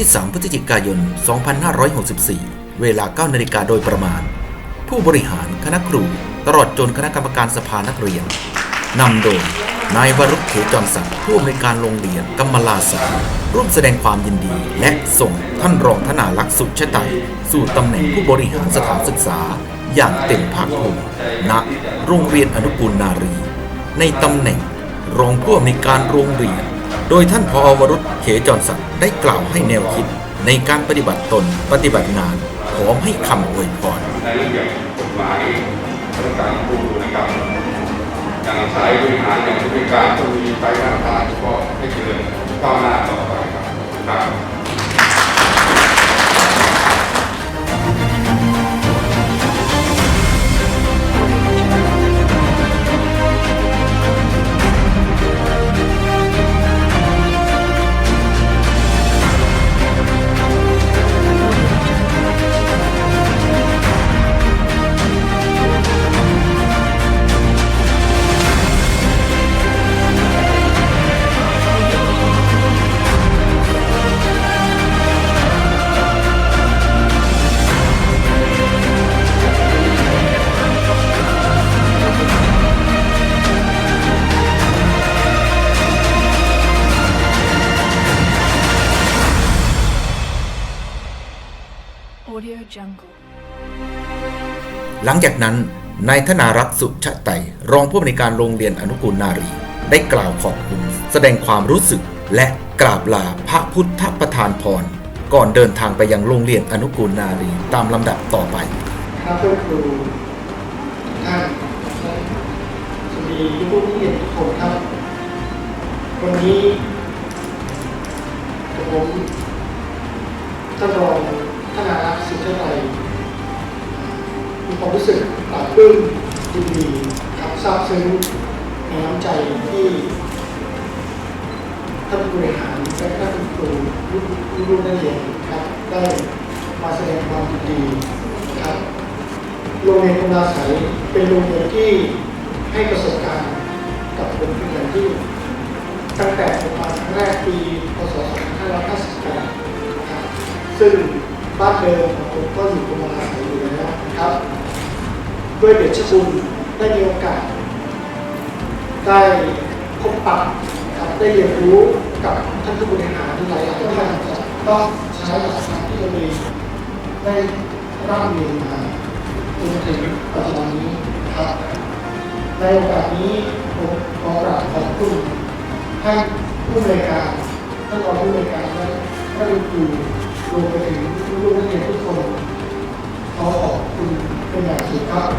ที่ 3 พฤศจิกายน 2564 เวลา 9 นาฬิกาโดยประมาณ ผู้บริหารคณะครู ตลอดจนคณะกรรมการสภานักเรียนนำโดยนายวรุษเขจรศักดิ์ผู้อำนวยการโรงเรียนกำมลาสารร่วมแสดงความยินดี และส่งท่านรองธนาลักษ์สุชไตยสู่ตำแหน่งผู้บริหารสถานศึกษา อย่างเต็มภาคภูมิณโรงเรียนอนุกูลนารี ในตำแหน่งรองผู้อำนวยการโรงเรียน โดยท่านพอวรุษเขจรศักดิ์ได้กล่าวให้แนวคิด ในการปฏิบัติตนปฏิบัติงานพร้อมให้คำอวยพรในระเบียบกฎหมายราชการครูนะครับอย่างสายบริหารอย่างบริการต้องมีไปหน้าตาก็ให้เจริญก้าวหน้าต่อไปครับ หลังจากนั้นนายธนารักษ์สุชะไตยรองผู้อำนวยการโรงเรียนอนุกูลนารี ได้กล่าวขอบคุณ แสดงความรู้สึกและกราบลาพระพุทธประธานพร ก่อนเดินทางไปยังโรงเรียนอนุกูลนารีตามลำดับต่อไปครับเพื่อนครูท่านและสวัสดีผู้ที่เรียนทุกคนครับวันนี้กับผมท่านรอง ท่านารักษ์สิทธิ์ไทยมีความรู้สึกปลาบปลื้มยินดีครับซาบซึ้งในน้ำใจที่ท่านผู้บริหารและท่านครูลูกลูกนักเรียนครับได้มาแสดงความยินดีครับโรงเรียนกำลาใสยเป็นโรงเรียนที่ให้ประสบการณ์กับผมเป็นอย่างที่ตั้งแต่ผมมาครั้งแรกปีพศ2558ครับซึ่ง บ้านเดิมของผมก็อยู่กำลาใสยอยู่แล้วนะครับด้วยเดชบุญได้มีโอกาส ได้พบปะครับได้เรียนรู้กับท่านผู้บริหารหลายๆท่านต้องใช้หลักการที่เรามีได้ร่ำเรียนมาจนถึงปัจจุบันนี้ครับในโอกาสนี้ผมขอกราบขอบคุณท่านผู้อำนวยการท่านรองผู้อำนการและท่านครู รวมไปถึงลูกนักเรียนทุกคนขอขอบคุณเป็นอย่างสูงครับ